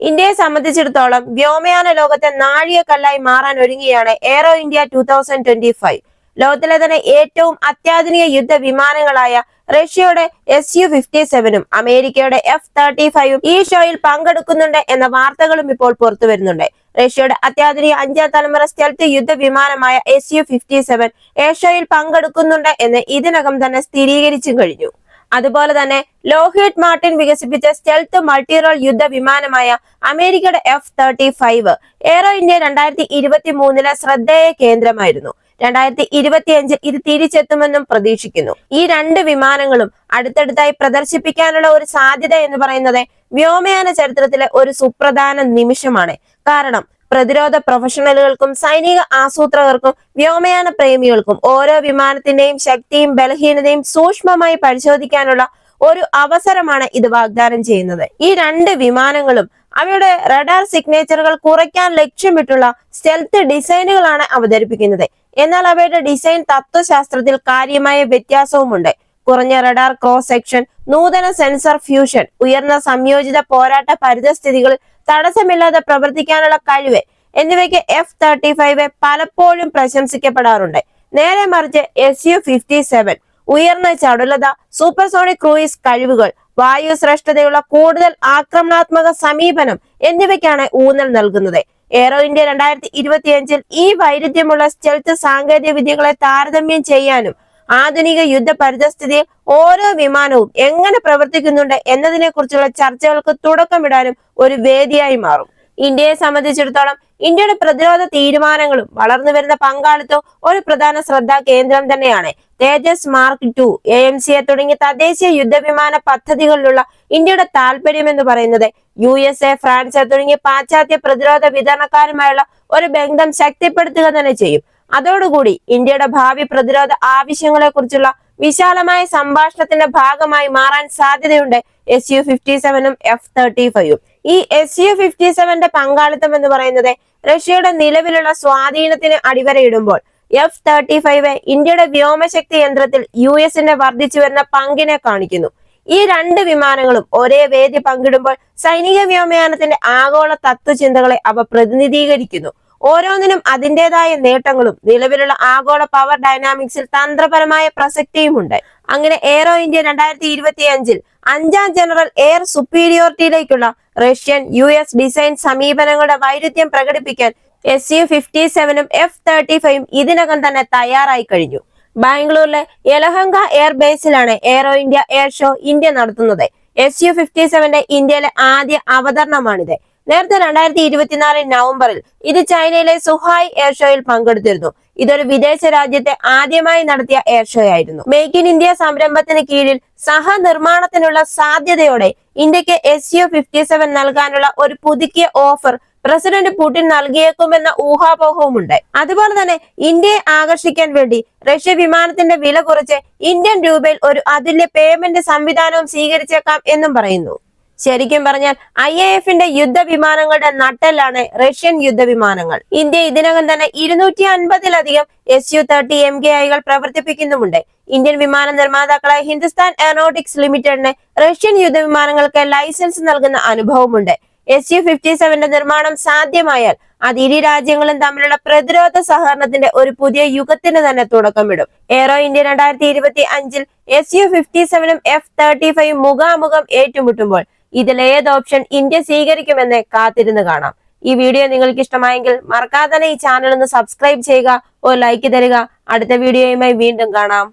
ഇന്ത്യയെ സംബന്ധിച്ചിടത്തോളം വ്യോമയാന ലോകത്തെ നാഴികക്കല്ലായി മാറാൻ ഒരുങ്ങിയാണ് Aero India two thousand twenty five ലോകത്തിലെ തന്നെ ഏറ്റവും അത്യാധുനിക യുദ്ധ വിമാനങ്ങളായ റഷ്യയുടെ എസ് യു ഫിഫ്റ്റി സെവനും അമേരിക്കയുടെ എഫ് തേർട്ടി ഫൈവും ഈ ഷോയിൽ പങ്കെടുക്കുന്നുണ്ട് എന്ന വാർത്തകളും ഇപ്പോൾ പുറത്തു വരുന്നുണ്ട്. റഷ്യയുടെ അത്യാധുനിക അഞ്ചാം തലമുറ സ്റ്റെൽത്ത് യുദ്ധ വിമാനമായ എസ് യു ഫിഫ്റ്റി സെവൻ ഏഷ്യയിൽ പങ്കെടുക്കുന്നുണ്ട് എന്ന് ഇതിനകം തന്നെ സ്ഥിരീകരിച്ചും കഴിഞ്ഞു. അതുപോലെ തന്നെ ലോഹിഡ് മാർട്ടിൻ വികസിപ്പിച്ച സ്റ്റെൽത്ത് മൾട്ടിറോൾ യുദ്ധ വിമാനമായ അമേരിക്കയുടെ F thirty five Aero India രണ്ടായിരത്തി ഇരുപത്തി മൂന്നിലെ ശ്രദ്ധേയ കേന്ദ്രമായിരുന്നു. രണ്ടായിരത്തി ഇരുപത്തി അഞ്ചിൽ ഇത് തിരിച്ചെത്തുമെന്നും പ്രതീക്ഷിക്കുന്നു. ഈ രണ്ട് വിമാനങ്ങളും അടുത്തടുത്തായി പ്രദർശിപ്പിക്കാനുള്ള ഒരു സാധ്യത എന്ന് പറയുന്നത് വ്യോമയാന ചരിത്രത്തിലെ ഒരു സുപ്രധാന നിമിഷമാണ്. കാരണം പ്രതിരോധ പ്രൊഫഷണലുകൾക്കും സൈനിക ആസൂത്രകർക്കും വ്യോമയാന പ്രേമികൾക്കും ഓരോ വിമാനത്തിന്റെയും ശക്തിയും ബലഹീനതയും സൂക്ഷ്മമായി പരിശോധിക്കാനുള്ള ഒരു അവസരമാണ് ഇത് വാഗ്ദാനം ചെയ്യുന്നത്. ഈ രണ്ട് വിമാനങ്ങളും അവയുടെ റഡാർ സിഗ്നേച്ചറുകൾ കുറയ്ക്കാൻ ലക്ഷ്യമിട്ടുള്ള സ്റ്റെൽത്ത് ഡിസൈനുകളാണ് അവതരിപ്പിക്കുന്നത്. എന്നാൽ അവയുടെ ഡിസൈൻ തത്വശാസ്ത്രത്തിൽ കാര്യമായ വ്യത്യാസവുമുണ്ട്. കുറഞ്ഞ റഡാർ ക്രോസ് സെക്ഷൻ നൂതന സെൻസർ ഫ്യൂഷൻ ഉയർന്ന സംയോജിത പോരാട്ട പരിതസ്ഥിതികളിൽ തടസ്സമില്ലാതെ പ്രവർത്തിക്കാനുള്ള കഴിവ് എന്നിവയ്ക്ക് എഫ് തേർട്ടി ഫൈവ് പലപ്പോഴും പ്രശംസിക്കപ്പെടാറുണ്ട്. നേരെ മറിച്ച് എസ് യു ഫിഫ്റ്റി സെവൻ ഉയർന്ന ചടുലത സൂപ്പർസോണിക് ക്രൂയിസ് കഴിവുകൾ വായു ശ്രേഷ്ഠതയുള്ള കൂടുതൽ ആക്രമണാത്മക സമീപനം എന്നിവയ്ക്കാണ് ഊന്നൽ നൽകുന്നത്. എയറോ ഇന്ത്യ രണ്ടായിരത്തി ഇരുപത്തിയഞ്ചിൽ ഈ വൈരുദ്ധ്യമുള്ള സ്റ്റെൽത്ത് സാങ്കേതിക വിദ്യകളെ താരതമ്യം ചെയ്യാനും ആധുനിക യുദ്ധ പരിതസ്ഥിതിയിൽ ഓരോ വിമാനവും എങ്ങനെ പ്രവർത്തിക്കുന്നുണ്ട് എന്നതിനെ കുറിച്ചുള്ള ചർച്ചകൾക്ക് തുടക്കമിടാനും ഒരു വേദിയായി മാറും. ഇന്ത്യയെ സംബന്ധിച്ചിടത്തോളം ഇന്ത്യയുടെ പ്രതിരോധ തീരുമാനങ്ങളും വളർന്നു വരുന്ന പങ്കാളിത്തവും ഒരു പ്രധാന ശ്രദ്ധാ കേന്ദ്രം തന്നെയാണ്. Tejas mark two A M C A തുടങ്ങിയ തദ്ദേശീയ യുദ്ധവിമാന പദ്ധതികളിലുള്ള ഇന്ത്യയുടെ താല്പര്യം എന്ന് പറയുന്നത് യു എസ് എ ഫ്രാൻസ് തുടങ്ങിയ പാശ്ചാത്യ പ്രതിരോധ വിതരണക്കാരുമായുള്ള ഒരു ബന്ധം ശക്തിപ്പെടുത്തുക തന്നെ ചെയ്യും. അതോടുകൂടി ഇന്ത്യയുടെ ഭാവി പ്രതിരോധ ആവശ്യങ്ങളെ കുറിച്ചുള്ള വിശാലമായ സംഭാഷണത്തിന്റെ ഭാഗമായി മാറാൻ സാധ്യതയുണ്ട് എസ് യു ഫിഫ്റ്റി സെവനും എഫ് തേർട്ടി ഫൈവും ഈ എസ് യു ഫിഫ്റ്റി സെവന്റെ പങ്കാളിത്തം എന്ന് പറയുന്നത് റഷ്യയുടെ നിലവിലുള്ള സ്വാധീനത്തിന് അടിവരയിടുമ്പോൾ എഫ് തേർട്ടി ഫൈവ് ഇന്ത്യയുടെ വ്യോമശക്തി യന്ത്രത്തിൽ യു എസിന്റെ വർദ്ധിച്ചു വരുന്ന പങ്കിനെ കാണിക്കുന്നു. ഈ രണ്ട് വിമാനങ്ങളും ഒരേ വേദി പങ്കിടുമ്പോൾ സൈനിക വ്യോമയാനത്തിന്റെ ആഗോള തത്വചിന്തകളെ അവ പ്രതിനിധീകരിക്കുന്നു. ഓരോന്നിനും അതിന്റെതായ നേട്ടങ്ങളും. നിലവിലുള്ള ആഗോള പവർ ഡൈനാമിക്സിൽ തന്ത്രപരമായ പ്രസക്തിയുമുണ്ട്. അങ്ങനെ എയറോ ഇന്ത്യ രണ്ടായിരത്തി ഇരുപത്തി അഞ്ചിൽ അഞ്ചാം ജനറൽ എയർ സുപ്പീരിയോറിറ്റിയിലേക്കുള്ള റഷ്യൻ യു എസ് ഡിസൈൻ സമീപനങ്ങളുടെ വൈരുദ്ധ്യം പ്രകടിപ്പിക്കാൻ എസ് യു ഫിഫ്റ്റി സെവനും എഫ് തേർട്ടി ഫൈവും ഇതിനകം തന്നെ തയ്യാറായി കഴിഞ്ഞു. ബാംഗ്ലൂരിലെ Yelahanka എയർബേസിലാണ് Aero India air show India നടത്തുന്നത്. എസ് യു ഫിഫ്റ്റി സെവന്റെ ഇന്ത്യയിലെ ആദ്യ അവതരണമാണിത്. നേരത്തെ രണ്ടായിരത്തി ഇരുപത്തിനാല് നവംബറിൽ ഇത് ചൈനയിലെ സുഹായ് എയർ ഷോയിൽ പങ്കെടുത്തിരുന്നു. ഇതൊരു വിദേശ രാജ്യത്തെ ആദ്യമായി നടത്തിയ എയർ ഷോ ആയിരുന്നു. മേക്ക് ഇൻ ഇന്ത്യ സംരംഭത്തിന് കീഴിൽ സഹനിർമ്മാണത്തിനുള്ള സാധ്യതയോടെ ഇന്ത്യയ്ക്ക് എസ് യു ഫിഫ്റ്റി സെവൻ നൽകാനുള്ള ഒരു പുതുക്കിയ ഓഫർ പ്രസിഡന്റ് പുടിൻ നൽകിയേക്കുമെന്ന ഊഹാപോഹവുമുണ്ട്. അതുപോലെ തന്നെ ഇന്ത്യയെ ആകർഷിക്കാൻ വേണ്ടി റഷ്യ വിമാനത്തിന്റെ വില കുറച്ച് ഇന്ത്യൻ രൂപയിൽ ഒരു അതുല്യ പേയ്മെന്റ് സംവിധാനവും സ്വീകരിച്ചേക്കാം എന്നും പറയുന്നു. ശരിക്കും പറഞ്ഞാൽ ഐ എ എഫിന്റെ യുദ്ധവിമാനങ്ങളുടെ നട്ടെല്ലാണ് റഷ്യൻ യുദ്ധവിമാനങ്ങൾ. ഇന്ത്യ ഇതിനകം തന്നെ ഇരുന്നൂറ്റി അൻപതിലധികം S U thirty M K ഐകൾ പ്രവർത്തിപ്പിക്കുന്നുമുണ്ട്. ഇന്ത്യൻ വിമാന നിർമ്മാതാക്കളായ ഹിന്ദുസ്ഥാൻ എയറോട്ടിക്സ് ലിമിറ്റഡിന് റഷ്യൻ യുദ്ധവിമാനങ്ങൾക്ക് ലൈസൻസ് നൽകുന്ന അനുഭവമുണ്ട്. എസ് യു ഫിഫ്റ്റി സെവന്റെ നിർമ്മാണം സാധ്യമായാൽ അത് ഇരു രാജ്യങ്ങളും തമ്മിലുള്ള പ്രതിരോധ സഹകരണത്തിന്റെ ഒരു പുതിയ യുഗത്തിന് തന്നെ തുടക്കമിടും. എയറോ ഇന്ത്യ രണ്ടായിരത്തി ഇരുപത്തി അഞ്ചിൽ എസ് യു ഫിഫ്റ്റി സെവനും എഫ് തേർട്ടി ഫൈവ് മുഖാമുഖം ഏറ്റുമുട്ടുമ്പോൾ ഇതിൽ ഏത് ഓപ്ഷൻ ഇന്ത്യ സ്വീകരിക്കുമെന്ന് കാത്തിരുന്ന് കാണാം. ഈ വീഡിയോ നിങ്ങൾക്ക് ഇഷ്ടമായെങ്കിൽ മറക്കാതെ തന്നെ ഈ ചാനൽ ഒന്ന് സബ്സ്ക്രൈബ് ചെയ്യുക ഒരു ലൈക്ക് തരിക. അടുത്ത വീഡിയോയുമായി വീണ്ടും കാണാം.